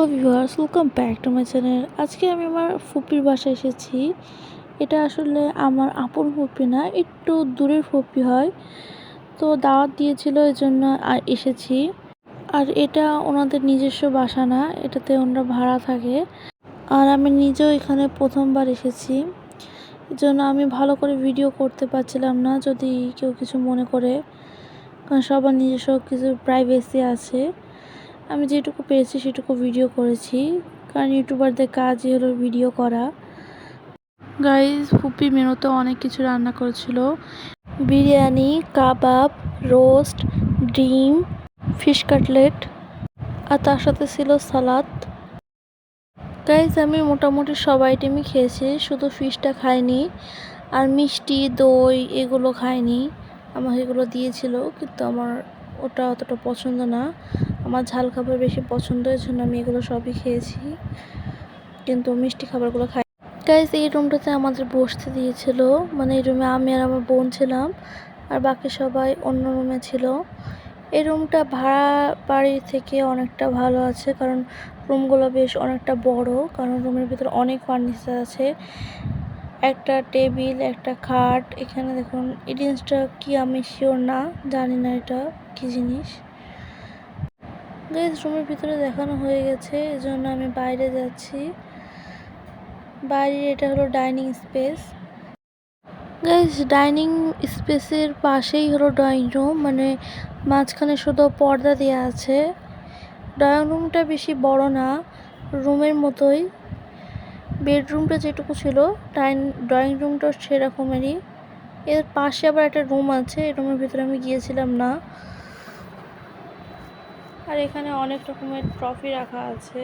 Hello viewers welcome back to my channel আজকে আমি আমার ফুপির বাসায় এসেছি। এটা আসলে আমার আপন ফুপি না, একটু দূরের ফুপি হয়। তো দাওয়াত দিয়েছিল এই জন্য এসেছি। আর এটা ওনাদের নিজস্ব বাসা না, এটাতে ওনারা ভাড়া থাকে। আর আমি নিজেও এখানে প্রথমবার এসেছি। জন্য আমি ভালো করে ভিডিও করতে পারছিলাম না, যদি কেউ কিছু মনে করে। কারণ সবার নিজস্ব কিছু প্রাইভেসি আছে। আমি যেটুকু পেরেছি সেটুকু ভিডিও করেছি। কারণ ইউটিউবারদের কাজই হলো ভিডিও করা। গাইজ ফুপি মেনুতে অনেক কিছু রান্না করেছিল। বিরিয়ানি, কাবাব রোস্ট ডিম ফিশ কাটলেট আর তার সাথে ছিল সালাদ। গাইজ আমি মোটামুটি সব আইটেমই খেয়েছি, শুধু ফিশটা খাইনি, আর মিষ্টি, দই এগুলো খাইনি। আমাকে এগুলো দিয়েছিল, কিন্তু আমার ওটা অতটা পছন্দ না। আমার ঝাল খাবার বেশি পছন্দ এর জন্য আমি এগুলো সবই খেয়েছি। কিন্তু মিষ্টি খাবারগুলো খাই। গাইজ এই রুমটাতে আমাদের বসতে দিয়েছিল। মানে এই রুমে আমি আর আমার বোন ছিলাম, আর বাকি সবাই অন্য রুমে ছিল। এই রুমটা ভাড়া বাড়ির থেকে অনেকটা ভালো আছে, কারণ রুমগুলো বেশ অনেকটা বড়, কারণ রুমের ভিতরে অনেক ফার্নিচার আছে। একটা টেবিল, একটা খাট, এখানে দেখুন, এই জিনিসটা কি আমি শিওর না, জানি না এটা কি জিনিস। গাইজ রুমের ভিতরে দেখানো হয়ে গেছে এই জন্য আমি বাইরে যাচ্ছি। বাইরের এটা হলো ডাইনিং স্পেস। গাইজ ডাইনিং স্পেসের পাশেই হলো ড্রয়িং রুম মানে মাঝখানে শুধু পর্দা দেওয়া আছে। ড্রয়িং রুমটা বেশি বড় না, রুমের মতোই। বেডরুমটা যেটুকু ছিল ডাইন ড্রয়িং রুমটা সেরকমেরই। এর পাশে আবার একটা রুম আছে, এই রুমের ভিতরে আমি গিয়েছিলাম না। আর এখানে অনেক রকমের ট্রফি রাখা আছে।